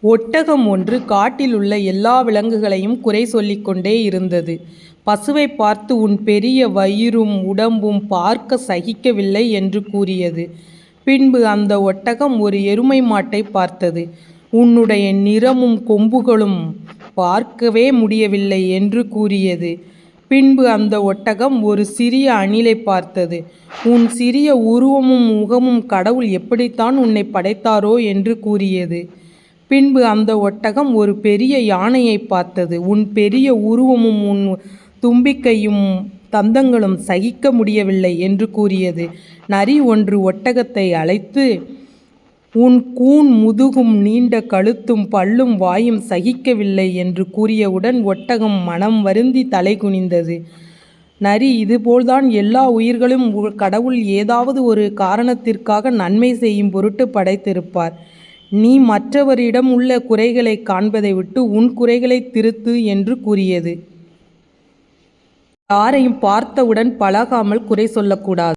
ஒட்டகம் ஒன்று காட்டில் உள்ள எல்லா விலங்குகளையும் குறை சொல்லிக்கொண்டே இருந்தது. பசுவை பார்த்து உன் பெரிய வயிறும் உடம்பும் பார்க்க சகிக்கவில்லை என்று கூறியது. பின்பு அந்த ஒட்டகம் ஒரு எருமை மாட்டைப் பார்த்தது. உன்னுடைய நிறமும் கொம்புகளும் பார்க்கவே முடியவில்லை என்று கூறியது. பின்பு அந்த ஒட்டகம் ஒரு சிறிய அணிலை பார்த்தது. உன் சிறிய உருவமும் முகமும் கடவுள் எப்படித்தான் உன்னை படைத்தாரோ என்று கூறியது. பின்பு அந்த ஒட்டகம் ஒரு பெரிய யானையை பார்த்தது. உன் பெரிய உருவமும் உன் தும்பிக்கையும் தந்தங்களும் சகிக்க முடியவில்லை என்று கூறியது. நரி ஒன்று ஒட்டகத்தை அழைத்து உன் கூன் முதுகும் நீண்ட கழுத்தும் பல்லும் வாயும் சகிக்கவில்லை என்று கூறியவுடன் ஒட்டகம் மனம் வருந்தி தலை குனிந்தது நரி இதுபோல்தான் எல்லா உயிர்களும் கடவுள் ஏதாவது ஒரு காரணத்திற்காக நன்மை செய்யும் பொருட்டு படைத்திருப்பார். நீ மற்றவரிடம் உள்ள குறைகளை காண்பதை விட்டு உன் குறைகளை திருத்து என்று கூறியது. யாரையும் பார்த்தவுடன் பழகாமல் குறை சொல்லக்கூடாது.